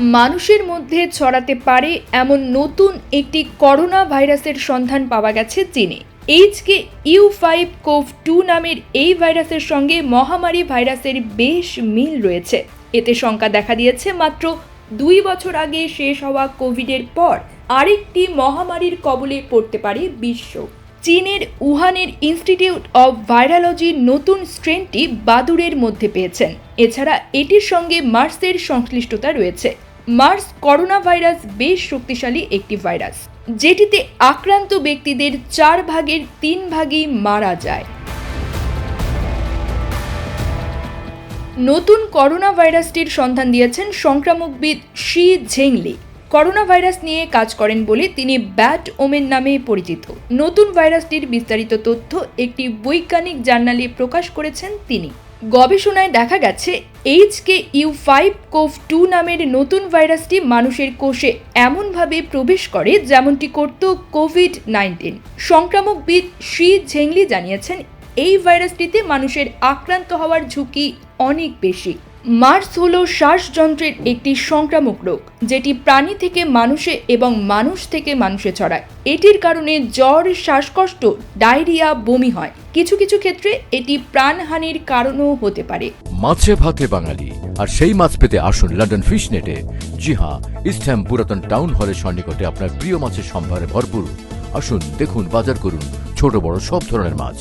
মানুষের মধ্যে ছড়াতে পারে এমন নতুন একটি করোনা ভাইরাসের সন্ধান পাওয়া গেছে চীনে। HK U five CoV two নামের এই ভাইরাসের সঙ্গে মহামারী ভাইরাসের বেশ মিল রয়েছে। এতে শঙ্কা দেখা দিয়েছে মাত্র দুই বছর আগে শেষ হওয়া কোভিডের পর আরেকটি মহামারীর কবলে পড়তে পারে বিশ্ব। চীনের উহানের ইনস্টিটিউট অব ভাইরালজির নতুন স্ট্রেনটি বাদুড়ের মধ্যে পেয়েছেন। এছাড়া এটির সঙ্গে মার্সের সংশ্লিষ্টতা রয়েছে। মার্স করোনা ভাইরাস বেশ শক্তিশালী একটি ভাইরাস, যেটিতে আক্রান্ত ব্যক্তিদের চার ভাগের তিন ভাগই মারা যায়। নতুন করোনা ভাইরাসটির সন্ধান দিয়েছেন সংক্রামকবিদ শি ঝেংলি। করোনা ভাইরাস নিয়ে কাজ করেন বলে তিনি ব্যাট ওমেন নামে পরিচিত। নতুন ভাইরাসটির বিস্তারিত তথ্য একটি বৈজ্ঞানিক জার্নালে প্রকাশ করেছেন তিনি। গবেষণায় দেখা গেছে HK U five CoV two নামের নতুন ভাইরাসটি মানুষের কোষে এমনভাবে প্রবেশ করে যেমনটি করত কোভিড নাইন্টিন সংক্রামকবিদ শ্রী ঝেংলি জানিয়েছেন, এই ভাইরাসটিতে মানুষের আক্রান্ত হওয়ার ঝুঁকি অনেক বেশি। মার্স হল শ্বাসযন্ত্রের একটি সংক্রামক রোগ, যেটি প্রাণী থেকে মানুষে এবং মানুষ থেকে মানুষে ছড়ায়। এটির কারণে জ্বর, শ্বাসকষ্ট, ডায়রিয়া, বমি হয়। কিছু কিছু ক্ষেত্রে এটি প্রাণহানির কারণও হতে পারে। মাছে ভাতে বাঙালি, আর সেই মাছ পেতে আসুন লন্ডন ফিশ নেটে জি হ্যাঁ ইস্টহ্যাম পুরাতন টাউন হলের সন্নিকটে আপনার প্রিয় মাছের সম্ভারে ভরপুর। আসুন, দেখুন, বাজার করুন ছোট, বড়, সব ধরনের মাছ।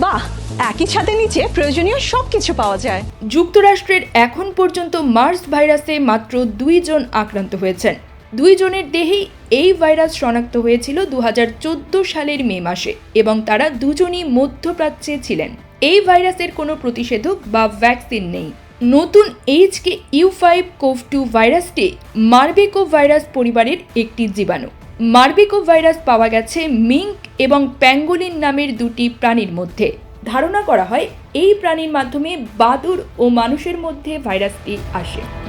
বাহ, একই ছাদের নিচে প্রয়োজনীয় সব কিছু পাওয়া যায়। যুক্তরাষ্ট্রের এখন পর্যন্ত মার্স ভাইরাসে মাত্র দুইজন আক্রান্ত হয়েছেন। দুই জনের দেহেই এই ভাইরাস শনাক্ত হয়েছিল দু হাজার চোদ্দ সালের মে মাসে এবং তারা দুজনই মধ্যপ্রাচ্যে ছিলেন। এই ভাইরাসের কোনো প্রতিষেধক বা ভ্যাকসিন নেই। নতুন HK U five CoV two ভাইরাসটি merbeco virus পরিবারের একটি জীবাণু। মার্বেকো ভাইরাস পাওয়া গেছে মিঙ্ক এবং প্যাঙ্গোলিন নামের দুটি প্রাণীর মধ্যে। ধারণা করা হয়, এই প্রাণীর মাধ্যমে বাদুর ও মানুষের মধ্যে ভাইরাসটি আসে।